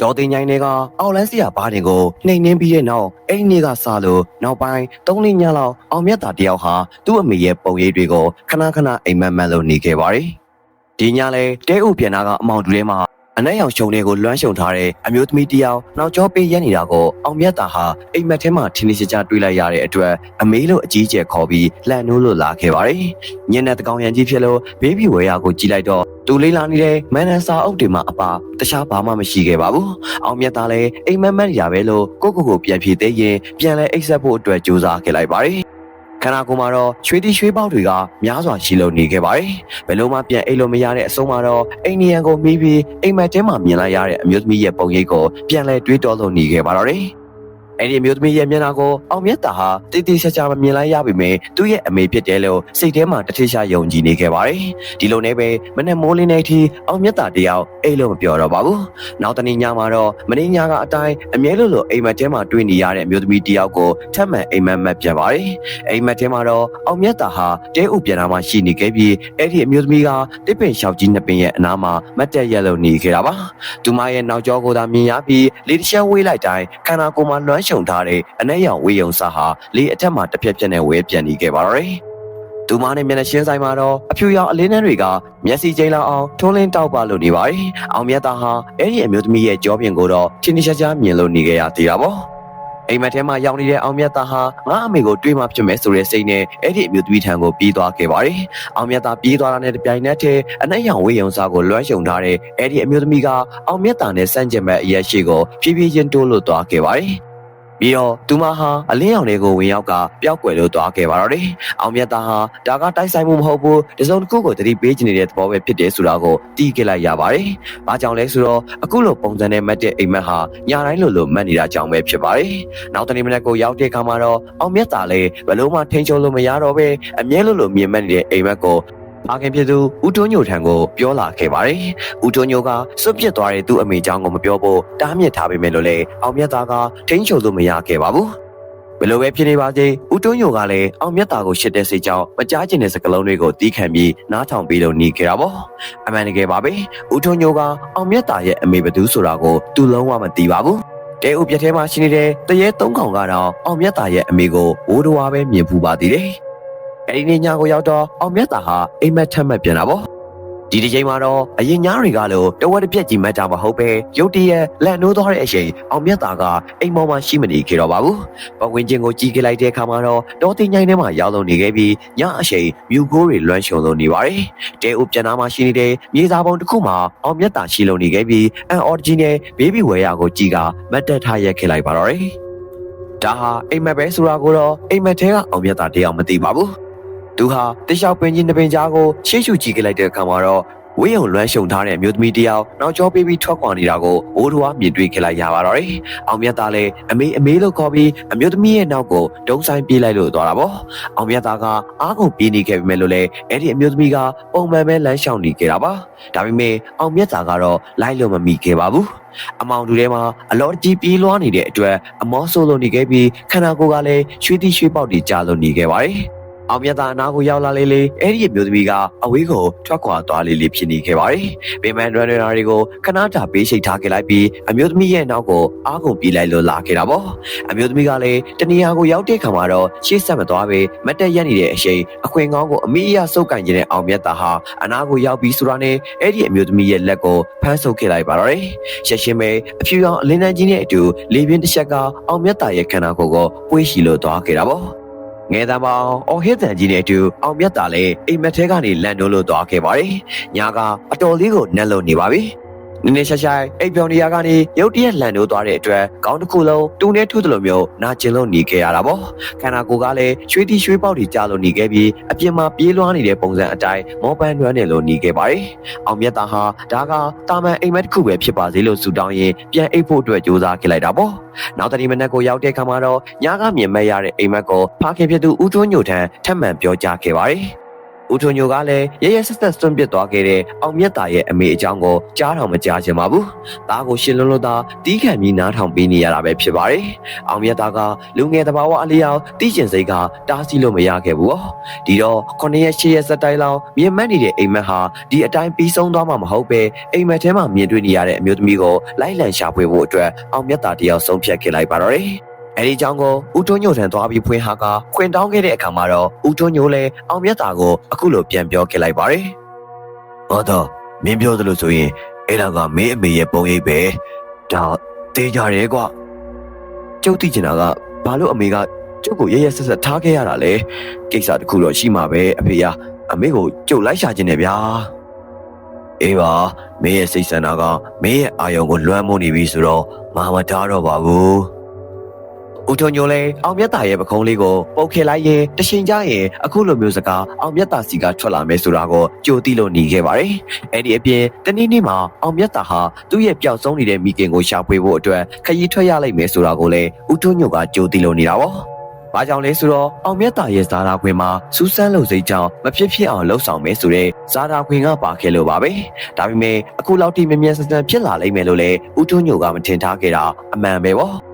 ဒေါ်တင်ញိုင်းတွေကအောက်လန်းစရာဘားတင်ကိုနှိမ်နှင်းပြီးတဲ့နောက်အဲ့ဒီနေ့ကစလို့နောက်ပိုင်း၃လညလောက်အောင်မြတ်တာတယောက်ဟာသူ့အမေရဲ့ပုံရိပ်တွေကိုခဏခဏအိမ်မက်မက်လို့နေခဲ့ပါတယ်။ဒီညလဲတဲဥပြန်နာကအမောင်တူထဲမှာ အနက်ရောင်ရှုံတွေကိုလွှမ်းရှုံထားတဲ့အမျိုးသမီးတယောက်နောက်ကျောပေးရက်နေတာကိုအောင်မြတ်တာဟာအိမ်မက်ထဲမှာထင်းထင်းရှားရှားတွေးလိုက်ရတဲ့အတွက်အမေလို့အကြီးကျယ်ခေါ်ပြီးလှန်နိုးလို့လာခဲ့ပါတယ်။ညနေတကောင်ရန်ကြီးဖြစ်လို့ဘေးဘီဝဲရကိုကြည့်လိုက်တော့သူလေးလာနေတဲ့မန်နန်စာအုပ်တွေမှာအပါတခြားဘာမှမရှိခဲ့ပါဘူး။အောင်မြတ်သားလည်းအိမ်မက်မက်ရပဲလို့ကိုကိုကိုပြန်ဖြေသေးရင်ပြန်လဲအိတ်ဆက်ဖို့အတွက်ကြိုးစားခဲ့လိုက်ပါတယ်။ ခန္ဓာကိုယ်မှာတော့ရွှေတိရွှေပေါက်တွေကများစွာရှိလို့နေခဲ့ပါတယ်။ဘယ်လို့မှပြန်အိတ်လို့မရတဲ့အဆုံးမှာတော့အိမ်နီယံကိုမိပြီးအိမ်မက်တဲမှာမြင်လိုက်ရတဲ့အမျိုးသမီးရဲ့ပုံရိပ်ကိုပြန်လဲတွေးတောလို့နေခဲ့ပါတော့တယ်။ အဲ့ဒီအမျိုးသမီးရဲ့မျက်နှာကိုအောင်မြတ်တာဟာတိတိကျကျမမြင်လိုက်ရပေမဲ့သူ့ရဲ့အမေဖြစ်တယ်လို့စိတ်ထဲမှာတထရှာယုံကြည်နေခဲ့ပါတယ်။ဒီလိုနဲ့ပဲမနေ့မိုးလင်းတဲ့အထိအောင်မြတ်တာတယောက်အိတ်လို့မပြောတော့ပါဘူး။နောက်တနေ့ညမှာတော့မနေ့ညကအတိုင်းအမြဲလို့လို့အိမ်မက်ထဲမှာတွေ့နေရတဲ့အမျိုးသမီးတယောက်ကိုထပ်မံအိမ်မက်မက်ပြန်ပါတယ်။အိမ်မက်ထဲမှာတော့အောင်မြတ်တာဟာတဲဥပြန်လာမှရှိနေခဲ့ပြီးအဲ့ဒီအမျိုးသမီးကတစ်ပင်လျှောက်ကြီးနှစ်ပင်ရဲ့အနားမှာမတ်တက်ရက်လို့နေခဲ့တာပါ။သူမရဲ့နောက်ကျောကိုသာမြင်ရပြီးလေတချမ်းဝေးလိုက်တိုင်းခန္ဓာကိုယ်မှာလွှမ်းခြုံထားတဲ့အနက်ရောင်ဝေယုံစားဟာလေအထက်မှာတစ်ဖြက်ဖြက်နဲ့ဝဲပြန်နေခဲ့ပါတော့တယ်။သူမနဲ့မျက်နှာရှင်းဆိုင်မှာတော့အဖြူရောင်အလင်းနှန်းတွေကမျက်စိကျိန်းလောက်အောင်ထုံးလင်းတောက်ပါလို့နေပါတယ်။အောင်မြတ်သားဟာအဲ့ဒီအမျိုးသမီးရဲ့ကြောပြင်ကိုတော့ချင်းချင်းရှားရှားမြင်လို့နေခဲ့ရသေးတာပေါ့။အိမ်မက်ထဲမှာရောက်နေတဲ့အောင်မြတ်သားဟာငါအမေကိုတွေးမှဖြစ်မယ်ဆိုတဲ့စိတ်နဲ့အဲ့ဒီအမျိုးသမီးထံကိုပြေးသွားခဲ့ပါတယ်။အောင်မြတ်သားပြေးသွားတာနဲ့တပြိုင်နက်တည်းအနက်ရောင်ဝေယုံစားကိုလွှမ်းခြုံထားတဲ့အဲ့ဒီအမျိုးသမီးကအောင်မြတ်သားနဲ့စန့်ကျင်မဲ့အရက်ရှိကိုဖြည်းဖြည်းချင်းတိုးလို့သွားခဲ့ပါတယ်။ ပြီးတော့သူမဟာအလင်းရောင်တွေကိုဝင်ရောက်ကပျောက်ကွယ်လို့သွားခဲ့ပါတော့တယ်။အောင်မြတ်သားဟာဒါကတိုက်ဆိုင်မှုမဟုတ်ဘူး။တစုံတစ်ခုကိုတတိပေးချင်နေတဲ့သဘောပဲဖြစ်တယ်ဆိုတာကိုတီးခဲ့လိုက်ရပါတယ်။ဘာကြောင့်လဲဆိုတော့အခုလိုပုံစံနဲ့မတ်တဲ့အိမ်မက်ဟာညာတိုင်းလိုလိုမတ်နေတာကြောင့်ပဲဖြစ်ပါတယ်။နောက်တနေ့မနက်ကိုရောက်တဲ့အခါမှာတော့အောင်မြတ်သားလည်းဘလို့မှထိန်ချုံလို့မရတော့ပဲအမြဲလိုလိုမြင်မက်နေတဲ့အိမ်မက်ကို ဘာခင်ဖြစ်သူဦးတွန်းညိုထံကိုပြောလာခဲ့ပါတယ်။ဦးတွန်းညိုကစွန့်ပစ်သွားတဲ့သူ့အမေချောင်းကိုမပြောဖို့တားမြစ်ထားပေမဲ့လို့လေအောင်မြတ်သားကထိန်းချုပ်လို့မရခဲ့ပါဘူး။ဘယ်လိုပဲဖြစ်နေပါစေဦးတွန်းညိုကလည်းအောင်မြတ်သားကိုရှစ်တဲ့စိတ်ကြောင့်မကြားကျင်တဲ့စကားလုံးတွေကိုတီးခံပြီးနားထောင်ပြီးလို့နေခဲ့တာပေါ့။အမှန်တကယ်ပါပဲ။ဦးတွန်းညိုကအောင်မြတ်သားရဲ့အမေဘသူဆိုတာကိုသူလုံးဝမသိပါဘူး။တဲဥပြက်ထဲမှာရှိနေတဲ့တရေသုံးကောင်ကတော့အောင်မြတ်သားရဲ့အမေကိုဝိုးတော်ပဲမြင်ဖူးပါသေးတယ်။ အဲဒီနေ့ညကိုရောက်တော့အောင်မြတ်သားဟာအိမ်မက်ထက်မှတ်ပြန်တာပေါ့ဒီဒီချိန်မှာတော့အရင်ညားတွေကလို့တဝက်တစ်ပြက်ကြီးမတ်တာမဟုတ်ပဲရုတ်တရက်လက်နိုးသွားတဲ့အချိန်အောင်မြတ်သားကအိမ်မောင်မှာရှိမနေခဲ့တော့ပါဘူး။ပဝင်းချင်းကိုကြီးခဲ့လိုက်တဲ့အခါမှာတော့တောတင်ញိုင်းထဲမှာရောက်လုံနေခဲ့ပြီးညအချိန်မြူကိုးတွေလွှမ်းရှုံလို့နေပါတယ်။တဲဥပြန်သားမှာရှိနေတဲ့မြေစာပုံတစ်ခုမှာအောင်မြတ်သားရှိလုံနေခဲ့ပြီးအန်အော်ဂျီနဲ့ဘေဘီဝဲယာကိုကြီးကမတ်တက်ထားရက်ခဲ့လိုက်ပါတော့တယ်။ဒါဟာအိမ်မက်ပဲဆိုတာကိုတော့အိမ်မက်ထဲကအောင်မြတ်သားတရားမသိပါဘူး။ သူဟာတခြားပင်ကြီးနှစ်ပင်ကြားကိုရှေ့ရှုကြည့်ခဲ့လိုက်တဲ့အခါမှာတော့ဝေးုံလွမ်းရှုံထားတဲ့အမျိုးသမီးတယောက်နောက်ကျောပေးပြီးထွက်ခွာနေတာကိုဘိုးတော်ကမြင်တွေ့ခဲ့လိုက်ရပါတော့တယ်။အောင်မြတ်သားလည်းအမေအမေလို့ခေါ်ပြီးအမျိုးသမီးရဲ့နောက်ကိုဒုံဆိုင်ပြေးလိုက်လို့သွားတာပေါ့။အောင်မြတ်သားကအားကုန်ပြေးနေခဲ့ပေမဲ့လို့လည်းအဲ့ဒီအမျိုးသမီးကပုံမှန်ပဲလမ်းလျှောက်နေခဲ့တာပါ။ဒါပေမဲ့အောင်မြတ်သားကတော့လိုက်လို့မမိခဲ့ပါဘူး။အမောင်တူထဲမှာအလော်ကြီးပြေးလွှားနေတဲ့အတွက်အမောဆိုးလို့နေခဲ့ပြီးခန္ဓာကိုယ်ကလည်းရွှေတိရွှေပေါက်တွေကြာလို့နေခဲ့ပါတယ်။ အောင်မြတ်သားအနာကိုရောက်လာလေလေအဲ့ဒီအမျိုးသမီးကအဝေးကိုထွက်ခွာသွားလေလေဖြစ်နေခဲ့ပါတယ်။ပင်မန်ရန်ရနာတွေကိုခဏတာပေးရှိတ်ထားခဲ့လိုက်ပြီးအမျိုးသမီးရဲ့နောက်ကိုအားကုန်ပြေးလိုက်လို့လာခဲ့တာပေါ့။အမျိုးသမီးကလည်းတနေရာကိုရောက်တဲ့ခါမှာတော့ရှေ့ဆက်မသွားပဲမတ်တက်ရက်နေတဲ့အချိန်အခွင့်ကောင်းကိုအမိအယဆုပ်ကန်ခြင်းနဲ့အောင်မြတ်သားဟာအနာကိုရောက်ပြီးဆိုတာနဲ့အဲ့ဒီအမျိုးသမီးရဲ့လက်ကိုဖမ်းဆုပ်ခဲ့လိုက်ပါတော့တယ်။ရှက်ရှင်းပဲအဖြူရောင်အလင်းတန်းကြီးနဲ့အတူလေပြင်းတစ်ချက်ကအောင်မြတ်သားရဲ့ခန္ဓာကိုယ်ကိုပွေးရှိလို့သွားခဲ့တာပေါ့။ ငယ်တန်းပေါင်းအော်ဟစ်တန်ကြီးနဲ့အတူအောင်မြတ်တာလည်းအိမ်မက်ထဲကနေလန်တိုးလို့သွားခဲ့ပါတယ်။ညာကအတော်လေးကိုနှက်လို့နေပါပြီ။ နင်းနေရှာရှိုင်အိပ်ပြောင်နေရကနေရုတ်တရက်လန်တိုးသွားတဲ့အတွက်ကောင်းတစ်ခုလုံးတူနေထုသလိုမျိုးနာကျင်လို့နေခဲ့ရတာပေါ့ခန္ဓာကိုယ်ကလည်းရွှေတီရွှေပေါက်တွေကြာလို့နေခဲ့ပြီးအပြင်မှာပြေးလွှားနေတဲ့ပုံစံအတိုင်းမောပန်းနွမ်းနေလို့နေခဲ့ပါတယ်အောင်မြတ်တာဟာဒါကတာမန်အိမ်မက်တစ်ခုပဲဖြစ်ပါစေလို့ဆူတောင်းရင်ပြန်အိပ်ဖို့အတွက်ကြိုးစားခဲ့လိုက်တာပေါ့နောက်တတိမနက်ကိုရောက်တဲ့ခါမှာတော့ညကမြင်မဲ့ရတဲ့အိမ်မက်ကိုဖခင်ဖြစ်သူဦးသွန်းညိုထံထပ်မံပြောကြားခဲ့ပါတယ် ဦးထွန်းညိုကလည်းရရဆက်ဆက်စွန့်ပစ်သွားခဲ့တဲ့အောင်မြတ်တာရဲ့အမေအကြောင်းကိုကြားတော်မကြားချင်ပါဘူး။ဒါကိုရှင်လွန်းလို့သာတီးခံပြီးနားထောင်ပေးနေရတာပဲဖြစ်ပါတယ်။အောင်မြတ်တာကလူငယ်တဘာဝအလျောက်တီးကျင်စိတ်ကတားဆီးလို့မရခဲ့ဘူး။ဒီတော့ခုနှစ်ရက်ရှစ်ရက်စက်တိုင်းလောက်မြင်မက်နေတဲ့အိမ်မက်ဟာဒီအတိုင်းပြီးဆုံးသွားမှာမဟုတ်ပဲအိမ်မက်ထဲမှာမြင်တွေ့နေရတဲ့အမျိုးသမီးကိုလိုက်လံရှာဖွေဖို့အတွက်အောင်မြတ်တာတယောက်ဆုံးဖြတ်ခဲ့လိုက်ပါတော့တယ်။ အဲဒီကြောင့်ကိုဦးထွန်းညိုထံသွားပြီးဖွင့်ဟာကခွင်တောင်းခဲ့တဲ့အခါမှာတော့ဦးထွန်းညိုလည်းအောင်မြတ်တာကိုအခုလိုပြန်ပြောခဲ့လိုက်ပါတယ်။ဟောတော့မင်းပြောသလိုဆိုရင်အဲ့ဒါကမင်းအမေရဲ့ပုံရိပ်ပဲ။ဒါတေးကြရဲကွ။ကျုပ်သိချင်တာကဘာလို့အမေကကျုပ်ကိုရရဆက်ဆက်ထားခဲ့ရတာလဲ။ကိစ္စတစ်ခုတော့ရှိမှာပဲအဖေကအမေကိုကျုပ်လိုက်ရှာခြင်းနဲ့ဗျာ။အေးပါမင်းရဲ့စိတ်ဆန္ဒကမင်းရဲ့အာယုံကိုလွှမ်းမိုးနေပြီဆိုတော့ငါမထားတော့ပါဘူး။ ဦးထွန်းညိုလဲအောင်မြတ်တာရဲ့ပခုံးလေးကိုပုတ်ခဲလိုက်ရင်တရှင်ကြရင်အခုလိုမျိုးစကားအောင်မြတ်တာစီကထွက်လာမယ်ဆိုတာကိုကြိုသိလို့နေခဲ့ပါတယ်။အဲ့ဒီအပြင်တနေ့နေ့မှာအောင်မြတ်တာဟာသူ့ရဲ့ပျောက်ဆုံးနေတဲ့မိခင်ကိုရှာဖွေဖို့အတွက်ခရီးထွက်ရလိုက်မယ်ဆိုတာကိုလည်းဦးထွန်းညိုကကြိုသိလို့နေတာပေါ့။ဘာကြောင့်လဲဆိုတော့အောင်မြတ်တာရဲ့ဇာတာခွင်မှာစူးစမ်းလို့စိတ်ကြောင့်မဖြစ်ဖြစ်အောင်လှုပ်ဆောင်မယ်ဆိုတဲ့ဇာတာခွင်ကပါခဲ့လို့ပါပဲ။ဒါပေမဲ့အခုလောက်ထိမြင်မြန်ဆန်ဆန်ဖြစ်လာလိမ့်မယ်လို့လည်းဦးထွန်းညိုကမထင်ထားခဲ့တာအမှန်ပဲပေါ့။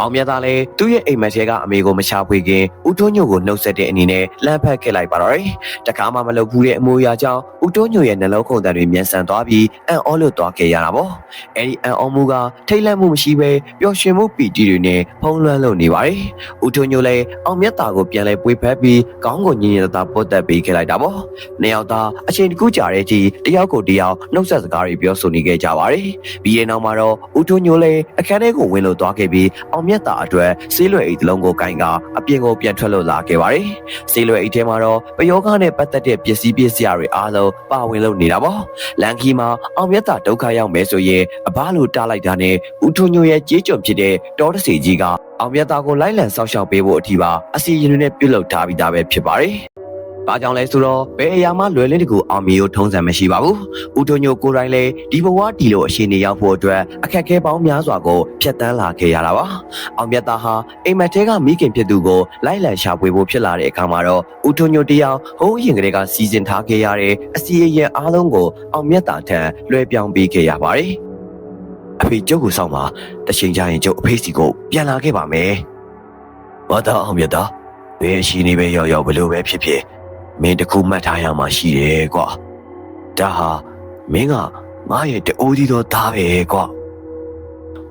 အောင်မြတ်သားလည်းသူ့ရဲ့အိမ်မက်ထဲကအမေကိုမရှာဖွေခင်ဦးထွန်းညိုကိုနှုတ်ဆက်တဲ့အနေနဲ့လမ်းဖက်ခဲ့လိုက်ပါတော့တယ်။တကားမှမလုပ်ဘူးတဲ့အမိုးအရာကြောင့်ဦးထွန်းညိုရဲ့နှလုံးခုန်တန်တွေမြန်ဆန်သွားပြီးအံ့ဩလို့သွားခဲ့ရတာပေါ့။အဲဒီအံ့ဩမှုကထိတ်လန့်မှုမရှိဘဲပျော်ရွှင်မှုပီတိတွေနဲ့ဖုံးလွှမ်းလို့နေပါတယ်။ဦးထွန်းညိုလည်းအောင်မြတ်သားကိုပြန်လဲပွေဖက်ပြီးခေါင်းကိုညင်ညင်သာပုတ်တက်ပေးခဲ့လိုက်တာပေါ့။နှစ်ယောက်သားအချိန်တစ်ခုကြာတဲ့အထိတယောက်ကိုတယောက်နှုတ်ဆက်စကားတွေပြောဆိုနေခဲ့ကြပါတယ်။ပြီးတဲ့နောက်မှာတော့ဦးထွန်းညိုလည်းအခန်းထဲကိုဝင်လို့သွားခဲ့ပြီးအောင်မြတ်သားအတွက်ဆေးလွယ်အိတ်တစ်လုံးကိုကင်ကအပြင်ကိုပြန်ထွက်လို့လာခဲ့ပါတယ်။ဆေးလွယ်အိတ်ထဲမှာတော့ပယောဂနဲ့ပတ်သက်တဲ့ပစ္စည်းပစ္စည်းတွေအားလုံးပါဝင်လို့နေတာပေါ့။လန်ခီမှာအောင်မြတ်သားဒုက္ခရောက်မယ်ဆိုရင်အဘလိုတားလိုက်တာနဲ့ဦးထွန်းညိုရဲ့ကြေးကြုံဖြစ်တဲ့တောတစီကြီးကအောင်မြတ်သားကိုလိုက်လံဆောက်ရှောက်ပေးဖို့အထီးပါအစီရင်တွေနဲ့ပြုတ်လောက်ထားပြီးသားပဲဖြစ်ပါတယ်။ ဘာကြောင့်လဲဆိုတော့ဘယ်အရာမှလွယ်လင်းတကူအောင်မီကိုထုံးစံမရှိပါဘူး။ဦးထွန်းညိုကိုယ်တိုင်လည်းဒီဘဝဒီလိုအရှင်နေရောက်ဖို့အတွက်အခက်အခဲပေါင်းများစွာကိုဖျက်ဆီးလာခဲ့ရတာပါ။အောင်မြတ်သားဟာအိမ်မက်ထဲကမိခင်ဖြစ်သူကိုလိုက်လံရှာဖွေဖို့ဖြစ်လာတဲ့အခါမှာတော့ဦးထွန်းညိုတရားဟိုးရင်ကလေးကစီစဉ်ထားခဲ့ရတဲ့အစီအရင်အားလုံးကိုအောင်မြတ်သားထံလွှဲပြောင်းပေးခဲ့ရပါတယ်။အဖေကျုပ်ကိုစောင့်ပါတချိန်ကျရင်ကျုပ်အဖေစီကိုပြန်လာခဲ့ပါမယ်။ဘာသာအောင်မြတ်သားဘယ်အရှိနေပဲရောက်ရောက်ဘလို့ပဲဖြစ်ဖြစ် မင်းတခုမှတ်ထားရမှာရှိတယ်ကွာဒါဟာမင်းကငါရဲ့တူဒီတော်သားပဲကွာ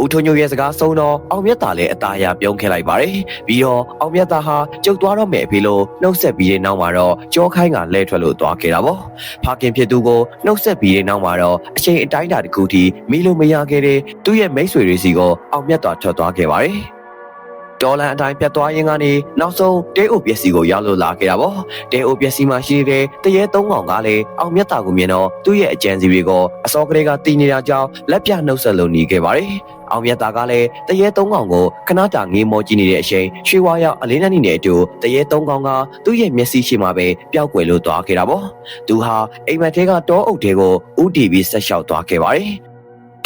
ဦးထွန်းညိုရဲ့စကားဆုံးတော့အောင်မြတ်တာလည်းအသားအရပြုံးခဲ့လိုက်ပါတယ်ပြီးတော့အောင်မြတ်တာဟာကျုပ်သွားတော့မယ်အဖေလို့နှုတ်ဆက်ပြီးတဲ့နောက်မှာတော့ကြောခိုင်းကလဲထွက်လို့သွားခဲ့တာပေါ့ဖခင်ဖြစ်သူကိုနှုတ်ဆက်ပြီးတဲ့နောက်မှာတော့အချိန်အတိုင်းအတာတစ်ခုထိမိလို့မရခဲ့တဲ့သူ့ရဲ့မိတ်ဆွေတွေစီကိုအောင်မြတ်တာထွက်သွားခဲ့ပါတယ် ဒေါ်လာအတိုင်းပြတ်သွားရင်ကနေနောက်ဆုံးတဲအိုပျက်စီကိုရောက်လို့လာခဲ့တာပေါ့တဲအိုပျက်စီမှာရှိတဲ့တရေသုံးကောင်ကလည်းအောင်မြတ်တာကိုမြင်တော့သူ့ရဲ့အကြံစီတွေကိုအစောကလေးကတီးနေတာကြောင့်လက်ပြနှုတ်ဆက်လို့နေခဲ့ပါတယ်အောင်မြတ်တာကလည်းတရေသုံးကောင်ကိုခဏတာငေးမောကြည့်နေတဲ့အချိန်ရွှေဝါရောက်အလင်းနဲ့နေတဲ့အတူတရေသုံးကောင်ကသူ့ရဲ့မျက်စိရှိမှပဲပျောက်ကွယ်လို့သွားခဲ့တာပေါ့သူဟာအိမ်မက်ထဲကတောအုပ်တွေကိုဥတီပြီးဆက်လျှောက်သွားခဲ့ပါတယ်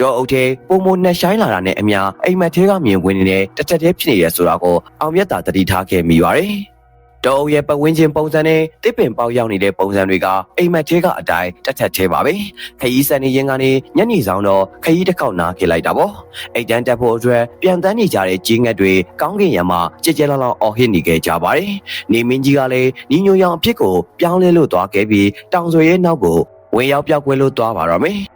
တော့အုပ်ထဲပုံမနှက်ဆိုင်လာတာနဲ့အမျှအိမ်မက်ထဲကမြင်ဝင်နေတဲ့တစ်ချက်တည်းဖြစ်နေရဆိုတာကိုအောင်မြတ်တာတတိထားခဲ့မိပါတယ်။တောအုပ်ရဲ့ပတ်ဝန်းကျင်ပုံစံနဲ့တစ်ပင်ပေါက်ရောက်နေတဲ့ပုံစံတွေကအိမ်မက်ထဲကအတိုင်းတစ်ထက်သေးပါပဲ။ခရီးစံနေရင်ကနေညနေဆောင်တော့ခရီးတစ်ခေါက်နားခဲ့လိုက်တာပေါ့။အိတ်တန်းတက်ဖို့အတွက်ပြန်တန်းနေကြတဲ့ကြီးငက်တွေကောင်းကင်ရံမှာကြကြလောင်လောင်အော်ဟစ်နေခဲ့ကြပါတယ်။နေမင်းကြီးကလည်းညီညွတ်ရောင်အဖြစ်ကိုပြောင်းလဲလို့သွားခဲ့ပြီးတောင်ဆွေရဲ့နောက်ကိုဝင်ရောက်ပြောက်ကွဲလို့သွားပါတော့မယ်။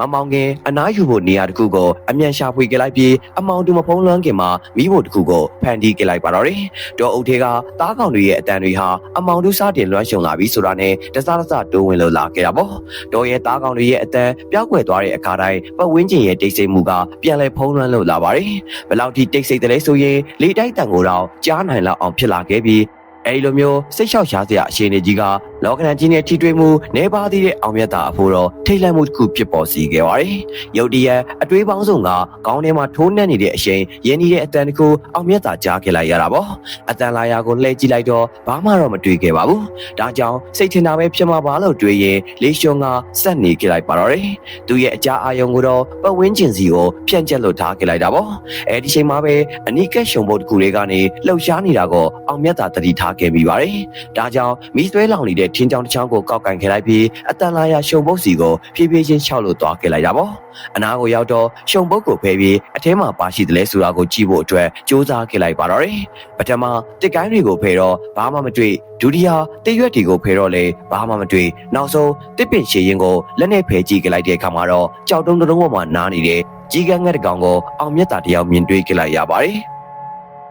မမောင်ခင်အနားယူဖို့နေရာတစ်ခုကိုအမြန်ရှာဖွေကြလိုက်ပြီးအမောင်တူမဖုံးလွှမ်းခင်မှာမိဖို့တစ်ခုကိုဖန်တီးကြလိုက်ပါတော့တယ်။ဒေါ်အုပ်ထေကတားကောင်တွေရဲ့အတန်တွေဟာအမောင်တူစားတင်လွှမ်းရှုံလာပြီဆိုတာနဲ့တစားတစားတိုးဝင်လို့လာခဲ့တာပေါ့။ဒေါ်ရဲ့တားကောင်တွေရဲ့အတန်ပျောက်ကွယ်သွားတဲ့အခါတိုင်းပတ်ဝန်းကျင်ရဲ့တိတ်ဆိတ်မှုကပြန်လဲဖုံးလွှမ်းလို့လာပါတယ်။ဘယ်လောက်ထိတိတ်ဆိတ်တယ်လဲဆိုရင်လေတိုက်တန်ကိုတော့ကြားနိုင်လောက်အောင်ဖြစ်လာခဲ့ပြီးအဲဒီလိုမျိုးစိတ်လျှောက်ရှားစရာအခြေအနေကြီးက လောကဓာတ်ကြီးနဲ့ထိတွေ့မှုနေပါသေးတဲ့အောင်မြတ်တာအဖို့တော့ထိတ်လန့်မှုတစ်ခုဖြစ်ပေါ်စေခဲ့ပါတယ်။ရုတ်တရက်အတွေးပေါင်းစုံကခေါင်းထဲမှာထိုးနှက်နေတဲ့အချိန်ရင်းနှီးတဲ့အတန်တစ်ခုအောင်မြတ်တာကြားခဲ့လိုက်ရတာပေါ့။အတန်လာရာကိုလှည့်ကြည့်လိုက်တော့ဘာမှတော့မတွေ့ခဲ့ပါဘူး။ဒါကြောင့်စိတ်ထင်တာပဲဖြစ်မှာပါလို့တွေးရင်လေးရှုံကစက်နေခဲ့လိုက်ပါတော့တယ်။သူရဲ့အကြအာယုံကိုတော့ပတ်ဝန်းကျင်စီကိုဖြန့်ကျက်လို့ထားခဲ့လိုက်တာပေါ့။အဲဒီချိန်မှာပဲအနိကက်ရှုံဘုတ်တစ်ခုလေးကနေလှုပ်ရှားနေတာကိုအောင်မြတ်တာတတိထားခဲ့မိပါတယ်။ဒါကြောင့်မီးသွဲလောင်နေတဲ့ထင်းချောင်းတစ်ချောင်းကိုကောက်ကင်ခဲ့လိုက်ပြီးအတန်လာရရှုံပုတ်စီကိုဖြည်းဖြည်းချင်းရှောက်လို့သွားခဲ့လိုက်တာပေါ့အနာကိုရောက်တော့ရှုံပုတ်ကိုဖယ်ပြီးအထဲမှာပါရှိတယ်လဲဆိုတာကိုကြည့်ဖို့အတွက်စူးစမ်းခဲ့လိုက်ပါတော့တယ်ပထမတစ်ကိုင်းတွေကိုဖယ်တော့ဘာမှမတွေ့ဒုတိယတစ်ရွက်တွေကိုဖယ်တော့လေဘာမှမတွေ့နောက်ဆုံးတစ်ပင်ရှည်ရင်ကိုလက်နဲ့ဖယ်ကြည့်ခဲ့လိုက်တဲ့အခါမှာတော့ကြောက်တုံးတုံးပေါ်မှာနားနေတဲ့ကြီးကန်းငတ်တစ်ကောင်ကိုအောင်မြတ်တာတယောက်မြင်တွေ့ခဲ့လိုက်ရပါတယ်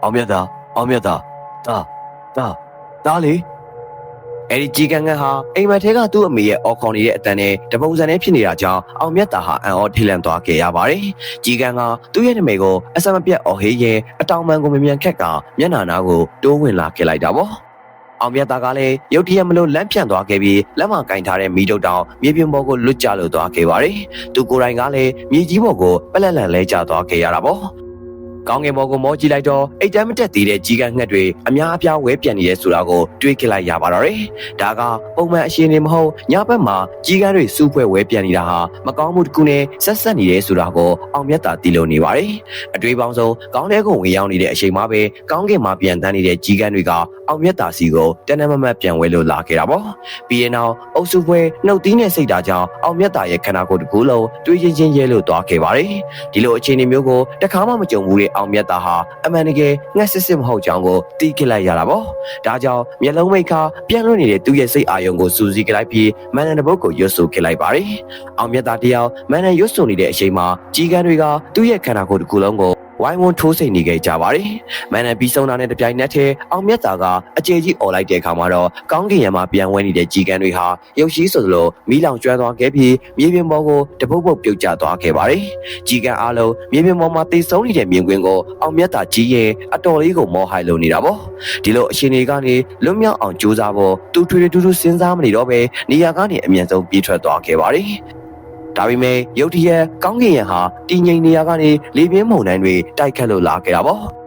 အောင်မြတ်တာအောင်မြတ်တာတာတာတာလေ အဲ့ဒီကြီးကန်းကန်းဟာအိမ်မက်ထဲကသူ့အမေရဲ့အော်ခေါ်နေတဲ့အတန်နဲ့တပုံစံနဲ့ဖြစ်နေတာကြောင့်အောင်မြတ်တာဟာအံ့ဩထိတ်လန့်သွားခဲ့ရပါတယ်။ကြီးကန်းကသူ့ရဲ့နာမည်ကိုအစမပြတ်အော်ဟေးရင်အတောင်ပံကိုမမြန်ခက်ကမျက်နှာနာကိုတိုးဝင်လာခဲ့လိုက်တာပေါ့။အောင်မြတ်တာကလည်းရုတ်တရက်မလို့လမ်းဖြန့်သွားခဲ့ပြီးလက်မကင်ထားတဲ့မိတုတ်တောင်မြေပြင်ပေါ်ကိုလွတ်ကျလို့သွားခဲ့ပါတယ်။သူကိုယ်တိုင်ကလည်းမြေကြီးပေါ်ကိုပလက်လန်လဲကျသွားခဲ့ရတာပေါ့။ ကောင်းကင်ဘော်ကိုမောကြည့်လိုက်တော့အိတ်တမ်းမတက်သေးတဲ့ကြီးကန်းငှက်တွေအများအပြားဝဲပြန်နေရဲဆိုတာကိုတွေးကြည့်လိုက်ရပါတော့တယ်။ဒါကပုံမှန်အရှင်နေမဟုတ်ညဘက်မှာကြီးကန်းတွေစူးဖွဲဝဲပြန်နေတာဟာမကောင်းမှုတစ်ခုနဲ့ဆက်ဆက်နေတယ်ဆိုတာကိုအောင်မြတ်တာသိလို့နေပါတယ်။အတွေးပေါင်းစုံကောင်းတဲ့ကိုဝင်ရောက်နေတဲ့အချိန်မှာပဲကောင်းကင်မှာပြန်တန်းနေတဲ့ကြီးကန်းတွေကအောင်မြတ်တာစီကိုတနမမတ်ပြန်ဝဲလို့လာခဲ့တာပေါ့။ပြီးရင်တော့အုပ်စုဖွဲနှုတ်သီးနဲ့စိတ်ဓာတ်ကြောင့်အောင်မြတ်တာရဲ့ခန္ဓာကိုယ်တစ်ခုလုံးတွေးချင်းချင်းရဲလို့သွားခဲ့ပါတယ်။ဒီလိုအခြေအနေမျိုးကိုတခါမှမကြုံဘူးတဲ့အောင်မြတ်တာဟာအမှန်တကယ်ငှက်စစ်စစ်မဟုတ်ကြောင်းကိုသိခဲ့လိုက်ရတာပေါ့။ဒါကြောင့်မျက်လုံးမိတ်ခါပြန့်လွင့်နေတဲ့သူ့ရဲ့စိတ်အာရုံကိုစူးစီးကြလိုက်ပြီးမန်နန်တပုတ်ကိုရွတ်ဆိုခဲ့လိုက်ပါတယ်။အောင်မြတ်တာတယောက်မန်နန်ရွတ်ဆိုနေတဲ့အချိန်မှာကြီးကန်းတွေကသူ့ရဲ့ခန္ဓာကိုယ်တစ်ခုလုံးကို ဝိုင်းဝန်းထိုးစိတ်နေကြကြပါတယ်။မန်နန်ပြီးဆုံးတာနဲ့တပြိုင်နက်တည်းအောင်မြတ်တာကအကျေကြီးអော်လိုက်တဲ့အခါမှာတော့ကောင်းကင်ရံမှာပြန်ဝဲနေတဲ့ကြီးကန်းတွေဟာရုပ်ရှိဆိုသလိုမီးလောင်ကျွမ်းသွားခဲ့ပြီးမြေပြင်ပေါ်ကိုတပုတ်ပုတ်ပြုတ်ကျသွားခဲ့ပါတယ်။ကြီးကန်းအားလုံးမြေပြင်ပေါ်မှာတိတ်ဆုံးနေတဲ့မြင်ကွင်းကိုအောင်မြတ်တာကြီးရဲ့အတော်လေးကိုမောဟိုက်လို့နေတာပေါ့။ဒီလိုအရှင်တွေကနေလွတ်မြောက်အောင်ကြိုးစားဖို့တူထွေတူတူစဉ်းစားမနေတော့ပဲနေရာကနေအမြန်ဆုံးပြေးထွက်သွားခဲ့ပါတယ်။ ဒါပေမဲ့ရုတ်တရက်ကောင်းကင်ရံဟာတည်ငြိမ်နေရာကနေလေပြင်းမုန်တိုင်းတွေတိုက်ခတ်လို့လာခဲ့တာပေါ့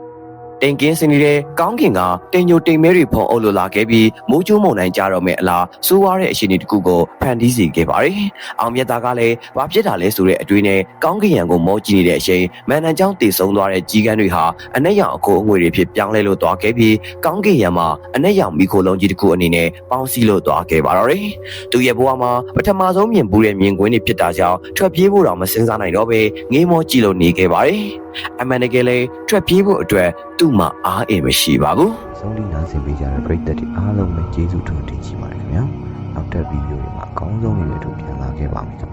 တင်ကင်းစင်နေတဲ့ကောင်းကင်ကတင်ညိုတိမ်မဲတွေဖုံအုပ်လို့လာခဲ့ပြီးမိုးချိုးမုန်တိုင်းကြတော့မဲ့အလားစိုးဝါးတဲ့အခြေအနေတစ်ခုကိုဖန်တီးစီခဲ့ပါတယ်။အောင်မြတ်သားကလည်းဘာဖြစ်တာလဲဆိုတဲ့အတွေးနဲ့ကောင်းကင်ရံကိုမောကြည့်နေတဲ့အချိန်မန်နန်ချောင်းတည်ဆုံးသွားတဲ့ကြီးကန်းတွေဟာအနက်ရောင်အကိုအငွေတွေဖြစ်ပြောင်းလဲလို့သွားခဲ့ပြီးကောင်းကင်ရံမှာအနက်ရောင်မီခိုလုံးကြီးတစ်ခုအနေနဲ့ပေါင်းစည်းလို့သွားခဲ့ပါတော့တယ်။သူရဲ့ဘဝမှာပထမဆုံးမြင်ဘူးတဲ့မြင်ကွင်းတွေဖြစ်တာကြောင့်ထွက်ပြေးဖို့တော့မစင်စားနိုင်တော့ပဲငေးမောကြည့်လို့နေခဲ့ပါတယ်။အမှန်တကယ်လည်းထွက်ပြေးဖို့အတွက်သူ့မှာအားအင်မရှိပါဘူး။ဆုံးလိနားဆင်ပေးကြတဲ့ပရိသတ်တွေအားလုံးပဲကျေးဇူးတင်ရှိပါတယ်ခင်ဗျာနောက်တဲ့ဗီဒီယိုတွေမှာအကောင်းဆုံးတွေလည်းထုတ်ပြန်လာခဲ့ပါမယ်ခင်ဗျာ